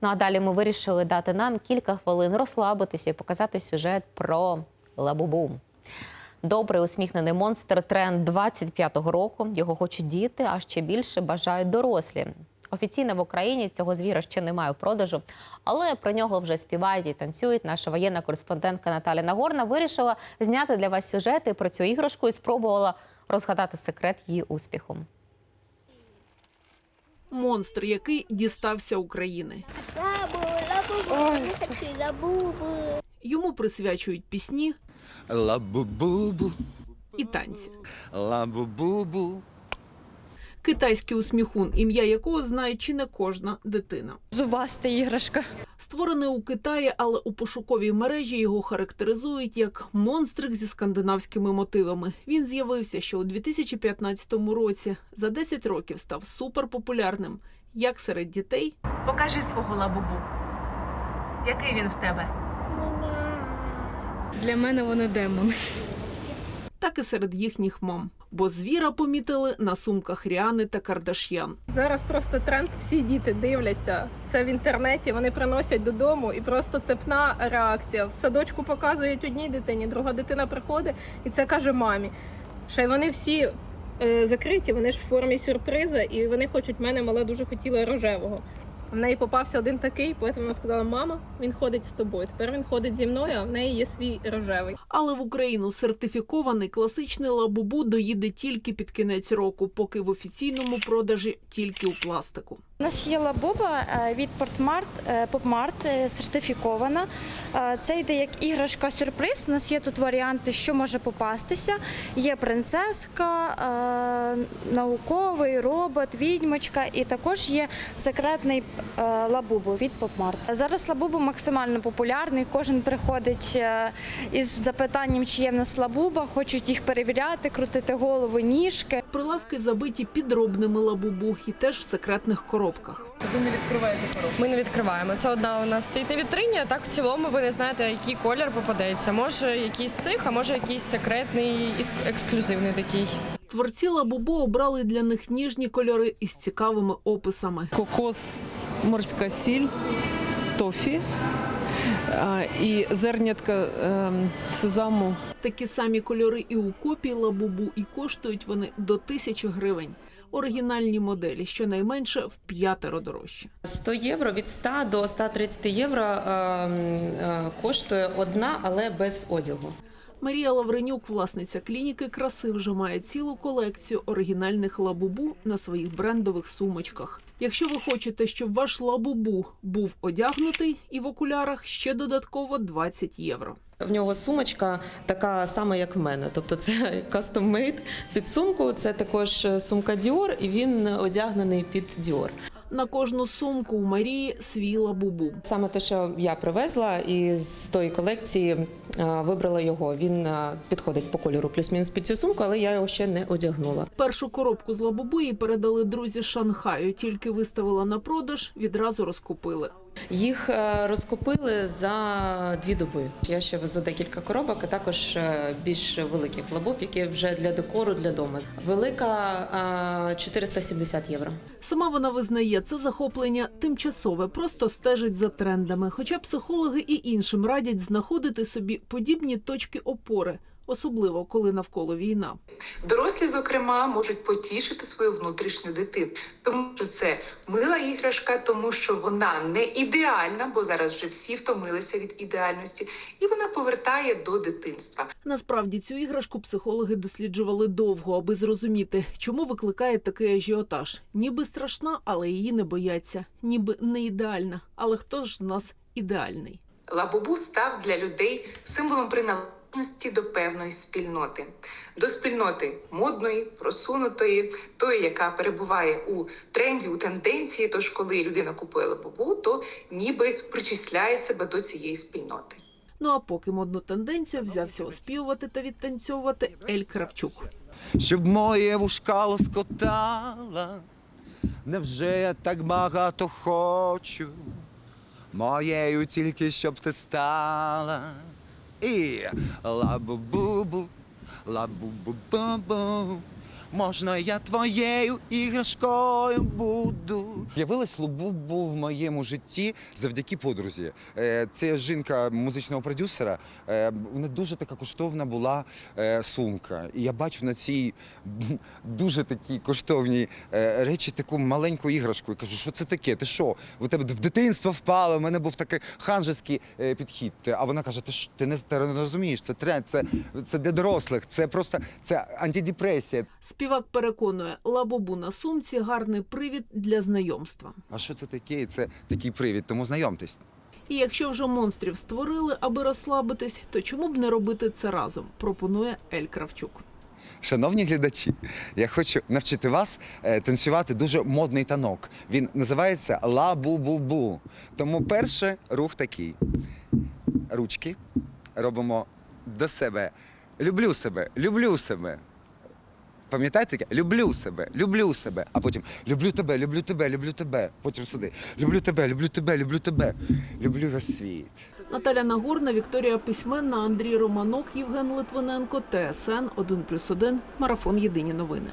Ну а далі ми вирішили дати нам кілька хвилин розслабитися і показати сюжет про лабубу. Добрий усміхнений монстр тренд 25-го року. Його хочуть діти, а ще більше бажають дорослі. Офіційно в Україні цього звіра ще немає в продажу, але про нього вже співають і танцюють. Наша воєнна кореспондентка Наталя Нагорна вирішила зняти для вас сюжети про цю іграшку і спробувала розгадати секрет її успіху. Монстр, який дістався України. Йому присвячують пісні Ла-бу-бу-бу, і танці. ла-бу-бу-бу. Китайський усміхун, ім'я якого знає чи не кожна дитина. Зубаста іграшка. Створений у Китаї, але у пошуковій мережі його характеризують як монстрик зі скандинавськими мотивами. Він з'явився ще у 2015 році. За 10 років став суперпопулярним як серед дітей, Покажи свого лабубу. Який він в тебе? Для мене вони демони. так і серед їхніх мам. Бо звіра помітили на сумках Ріани та Кардаш'ян. Зараз просто тренд, всі діти дивляться це в інтернеті. Вони приносять додому, і просто цепна реакція. В садочку показують одній дитині, друга дитина приходить і це каже мамі. Ще й вони всі е, закриті, вони ж в формі сюрприза, і вони хочуть мене мала дуже хотіла рожевого. В неї попався один такий, потім вона сказала: Мама, він ходить з тобою. Тепер він ходить зі мною, а в неї є свій рожевий. Але в Україну сертифікований класичний лабубу доїде тільки під кінець року, поки в офіційному продажі тільки у пластику. У нас є лабуба е, від Портмарт, Попмарт е, сертифікована. Е, Це йде як іграшка сюрприз. У нас є тут варіанти, що може попастися. Є принцеска, науковий робот, відьмочка, і також є секретний лабубу від Попмарт. Зараз лабубу максимально популярний. Кожен приходить із запитанням, чи є в нас лабуба, хочуть їх перевіряти, крутити голову, ніжки. Прилавки забиті підробними лабубу і теж в секретних коробках. Ми не відкриваємо. Це одна у нас стоїть на вітрині, а так в цілому ви не знаєте, який колір попадеться. Може якийсь цих, а може якийсь секретний, ексклюзивний такий. Творці лабубу обрали для них ніжні кольори із цікавими описами. кокос, морська сіль, тофі і зернятка ем, сезаму. Такі самі кольори і у копії лабубу, і коштують вони до тисячі гривень. Оригінальні моделі щонайменше в п'ятеро дорожче. 100 євро від 100 до 130 євро е, е, коштує одна, але без одягу. Марія Лавренюк, власниця клініки краси, вже має цілу колекцію оригінальних лабубу на своїх брендових сумочках. Якщо ви хочете, щоб ваш лабубу був одягнутий і в окулярах, ще додатково 20 євро. В нього сумочка така сама, як в мене. Тобто це custom-made під сумку. Це також сумка Dior, і він одягнений під Dior. На кожну сумку у Марії свій лабубу. Саме те, що я привезла, і з тої колекції е, вибрала його. Він е, підходить по кольору плюс-мінус під цю сумку, але я його ще не одягнула. Першу коробку з лабубу їй передали друзі з Шанхаю. Тільки виставила на продаж, відразу розкупили. Їх е, розкупили за дві доби. Я ще везу декілька коробок, а також більш великих лабуб, які вже для декору для дому. Велика е, 470 євро. Сама вона визнає це захоплення тимчасове, просто стежить за трендами. Хоча психологи і іншим радять знаходити собі подібні точки опори, особливо коли навколо війна. Дорослі, зокрема, можуть потішити свою внутрішню дитину, тому що це мила іграшка, тому що вона не ідеальна, бо зараз вже всі втомилися від ідеальності, і вона повертає до дитинства. Насправді цю іграшку психологи досліджували довго, аби зрозуміти, чому викликає такий ажіотаж. Ніби страшна, але її не бояться. Ніби не ідеальна. Але хто ж з нас ідеальний? Лабубу став для людей символом приналежності до певної спільноти, до спільноти модної, просунутої, тої, яка перебуває у тренді, у тенденції. Тож, коли людина купує лабубу, то ніби причисляє себе до цієї спільноти. Ну а поки модну тенденцію взявся оспівувати та відтанцьовувати Ель Кравчук. Щоб моє вушка лоскотала, невже я так багато хочу, моєю тільки щоб ти стала. І лабу-бу-бу, лабу-бу-бу-бу, можна я твоєю іграшкою буду. З'явилась Лубубу в моєму житті завдяки подрузі. Е, Це жінка музичного продюсера. Е, Вона дуже така коштовна була е, сумка. І я бачу на цій дуже такій коштовній речі таку маленьку іграшку. І кажу, що це таке? Ти що? У тебе в дитинство впало. У мене був такий ханжеський підхід. А вона каже: Ти ж ти не, ти не розумієш, це тренд, це, це для дорослих, це просто це антидепресія. Співак переконує, лабубу на сумці гарний привід для знайомства. А що це таке? Це такий привід, тому знайомтесь. І якщо вже монстрів створили, аби розслабитись, то чому б не робити це разом? Пропонує Ель Кравчук. Шановні глядачі, я хочу навчити вас е, танцювати дуже модний танок. Він називається ла-бу-бу-бу. Тому перший рух такий. Ручки робимо до себе. Люблю себе, люблю себе. Пам'ятаєте таке? Люблю себе, люблю себе. А потім люблю тебе, люблю тебе, люблю тебе. Потім сюди. Люблю тебе, люблю тебе, люблю тебе. Люблю весь світ. Наталя Нагорна, Вікторія Письменна, Андрій Романок, Євген Литвиненко, ТСН 1+,1, Марафон Єдині новини.